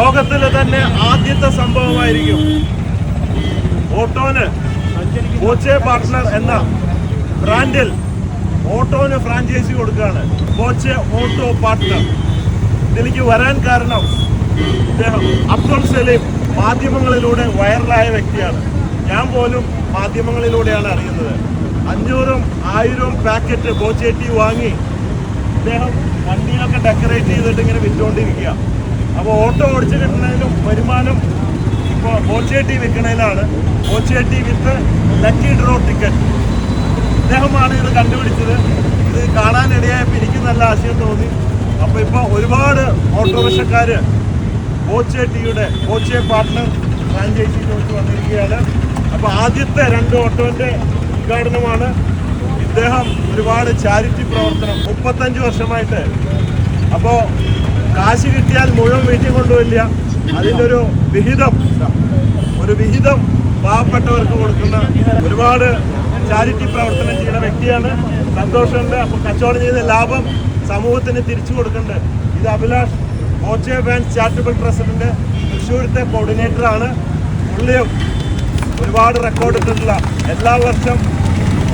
ലോകത്തിലെ തന്നെ ആദ്യത്തെ സംഭവമായിരിക്കും ഓട്ടോന് ബോച്ചെ പാർട്ട്ണർ എന്ന ബ്രാൻഡിൽ ഓട്ടോന് ഫ്രാഞ്ചൈസി കൊടുക്കുകയാണ്. Boche auto partner. ഇതിലേക്ക് വരാൻ കാരണം അദ്ദേഹം അബ്ദുൾ സലീം മാധ്യമങ്ങളിലൂടെ വൈറലായ വ്യക്തിയാണ്. ഞാൻ പോലും മാധ്യമങ്ങളിലൂടെയാണ് അറിയുന്നത്. അഞ്ഞൂറും ആയിരവും പാക്കറ്റ് ബോച്ചേറ്റി വാങ്ങി അദ്ദേഹം വണ്ടിയൊക്കെ ഡെക്കറേറ്റ് ചെയ്തിട്ട് ഇങ്ങനെ വിറ്റുകൊണ്ടിരിക്കുക അപ്പോൾ ഓട്ടോ ഓടിച്ച് കിട്ടണേലും വരുമാനം ഇപ്പോൾ Boche tea വിൽക്കുന്നതിലാണ്. Boche tea with lucky draw ticket. അദ്ദേഹമാണ് ഇത് കണ്ടുപിടിച്ചത്. ഇത് കാണാനിടയായപ്പോൾ എനിക്ക് നല്ല ആശയം തോന്നി. അപ്പോൾ ഇപ്പോൾ ഒരുപാട് ഓട്ടോറിക്ഷക്കാർ ബോച്ചെ ടീയുടെ ബോച്ചെ പാർട്ട്ണർ ഫ്രാഞ്ചൈസിയിലോട്ട് വന്നിരിക്കുകയാണ്. അപ്പോൾ ആദ്യത്തെ രണ്ട് ഓട്ടോന്റെ ഉദ്ഘാടനമാണ് ഇദ്ദേഹം ഒരുപാട് ചാരിറ്റി പ്രവർത്തനം മുപ്പത്തഞ്ച് വർഷമായിട്ട്. അപ്പോൾ കാശ് കിട്ടിയാൽ മുഴുവൻ വീട്ടിൽ കൊണ്ടുവരില്ല. അതിന്റെ ഒരു വിഹിതം. ഒരു വിഹിതം പാവപ്പെട്ടവർക്ക് കൊടുക്കുന്ന ഒരുപാട് ചാരിറ്റി പ്രവർത്തനം ചെയ്യുന്ന വ്യക്തിയാണ് സന്തോഷമുണ്ട് അപ്പോൾ കച്ചവടം ചെയ്ത ലാഭം സമൂഹത്തിന് തിരിച്ചു കൊടുക്കുന്നുണ്ട്. ഇത് അഭിലാഷ് ഓച്ചേ ഫാൻസ് ചാരിറ്റബിൾ ട്രസ്റ്റിന്റെ തൃശ്ശൂരത്തെ കോർഡിനേറ്ററാണ് പുള്ളിയും ഒരുപാട് റെക്കോർഡ് ഇട്ടിട്ടുള്ള എല്ലാ വർഷം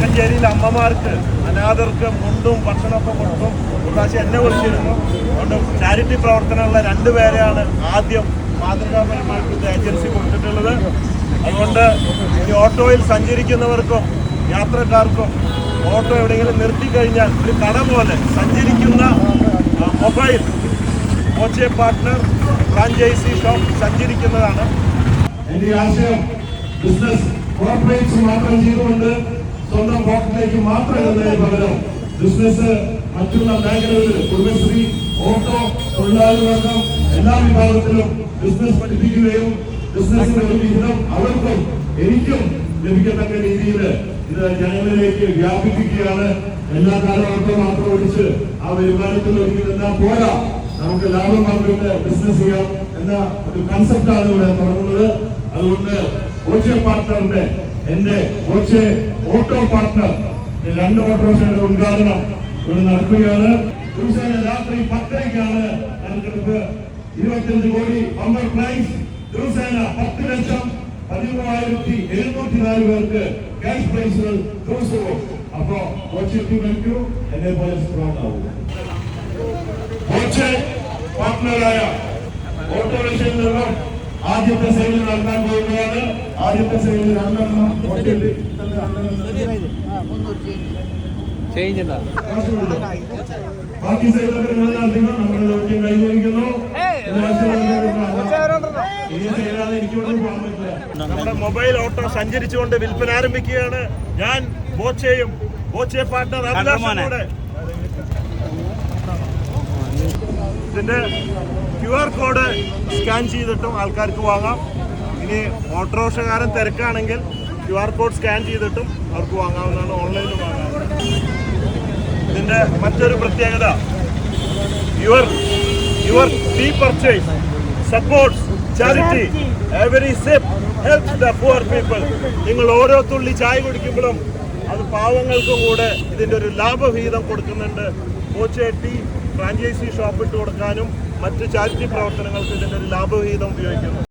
കഞ്ചേരിയിലെ അമ്മമാർക്ക് അനാഥർക്ക് മുണ്ടും ഭക്ഷണമൊക്കെ കൊടുക്കും ഒരു പ്രാവശ്യം എന്നെ വിളിച്ചിരുന്നു. അതുകൊണ്ട് ചാരിറ്റി പ്രവർത്തനമുള്ള രണ്ടുപേരെയാണ് ആദ്യം മാതൃകാപരമായിട്ട് ഏജൻസി കൊടുത്തിട്ടുള്ളത്. അതുകൊണ്ട് ഈ ഓട്ടോയിൽ സഞ്ചരിക്കുന്നവർക്കും യാത്രക്കാർക്കും ഓട്ടോ എവിടെയെങ്കിലും നിർത്തിക്കഴിഞ്ഞാൽ ഒരു കട പോലെ സഞ്ചരിക്കുന്ന മൊബൈൽ കോച്ചെ പാർട്ട്ണർ ഫ്രാഞ്ചൈസി ഷോപ്പ് സഞ്ചരിക്കുന്നതാണ്. എന്റെ ആശയം ബിസിനസ് കോർപ്പറേറ്റ്സ് മാത്രം ചെയ്തുകൊണ്ട് സ്വന്തം പോക്കറ്റിലേക്ക് മാത്രം എന്നതിന് പകരം ബിസിനസ് മറ്റുള്ള മേഖലകളിൽ കുടുംബശ്രീ ഓട്ടോ തൊഴിലാളി വർഗം എല്ലാ വിഭാഗത്തിലും ബിസിനസ് പഠിപ്പിക്കുകയും ബിസിനസിന് ഒരു വിഹിതം അവർക്കും എനിക്കും ലഭിക്കത്തക്ക രീതിയിൽ ഇത് ജനങ്ങളിലേക്ക് വ്യാപിപ്പിക്കുകയാണ്. എല്ലാ കാലവർക്കും മാത്രം ഒഴിച്ച് ആ വരുമാനത്തിൽ നിന്നാൽ പോരാ. നമുക്ക് ലാഭം പങ്കിട്ട് ബിസിനസ് ചെയ്യാം എന്ന ഒരു കൺസെപ്റ്റാണ് ഇവിടെ തുടങ്ങുന്നത്. അതുകൊണ്ട് ഓച്ചെ പാർട്ട്ണറിന്റെ എന്റെ ഓച്ചെ ഓട്ടോ പാർട്ട്ണർ രണ്ട് ഓട്ടോറിക്ഷയുടെ ഉദ്ഘാടനം ഇവിടെ നടക്കുകയാണ്. ദിവസേന രാത്രി പത്തരയ്ക്കാണ് നറുക്കെടുപ്പ് ഇരുപത്തിയഞ്ച് കോടി ബമ്പർ പ്രൈസ്. ദിവസേന പത്ത് ലക്ഷം പതിമൂവായിരത്തി എഴുന്നൂറ്റി നാല് പേർക്ക് ക്യാഷ് പ്രൈസുകൾ ദിവസവും അപ്പോ ഓച്ചയ്ക്ക് വയ്ക്കൂ എന്നെ പോലെ സ്ട്രോങ് ആവും. കോച്ച് പാർട്ട്ണറായ ഓട്ടോറിക്ഷയിൽ നിന്നും ആദ്യത്തെ സൈഡിൽ നടത്താൻ പോകുകയാണ് ആദ്യത്തെ സൈഡിൽ രണ്ടെണ്ണം ബാക്കി സൈഡിലൊക്കെ നമ്മുടെ ദൗത്യം കൈവരിക്കുന്നു. നമ്മുടെ മൊബൈൽ ഓട്ടോ സഞ്ചരിച്ചുകൊണ്ട് വിൽപ്പന ആരംഭിക്കുകയാണ്. ഞാൻ ബോച്ചയും ബോച്ചെ പാർട്ണർ അഭിലാഷും കൂടെ. ഇതിന്റെ ക്യു ആർ കോഡ് സ്കാൻ ചെയ്തിട്ടും ആൾക്കാർക്ക് വാങ്ങാം. ഇനി ഓട്ടോറിക്ഷക്കാരൻ തിരക്കാണെങ്കിൽ ക്യു ആർ കോഡ് സ്കാൻ ചെയ്തിട്ടും അവർക്ക് വാങ്ങാവുന്നതാണ് ഓൺലൈനിൽ വാങ്ങാം ഇതിന്റെ മറ്റൊരു പ്രത്യേകത your your tea purchase supports charity every sip helps the poor people നിങ്ങൾ ഓരോ തുള്ളി ചായ കുടിക്കുമ്പോഴും അത് പാവങ്ങൾക്കും കൂടെ ഇതിന്റെ ഒരു ലാഭവിഹിതം കൊടുക്കുന്നുണ്ട്. കോച്ചെ ടീ ഫ്രാഞ്ചൈസി ഷോപ്പ് ഇട്ട് കൊടുക്കാനും മറ്റ് ചാരിറ്റി പ്രവർത്തനങ്ങൾക്ക് ഇതിന്റെ ഒരു ലാഭവിഹിതം ഉപയോഗിക്കുന്നു.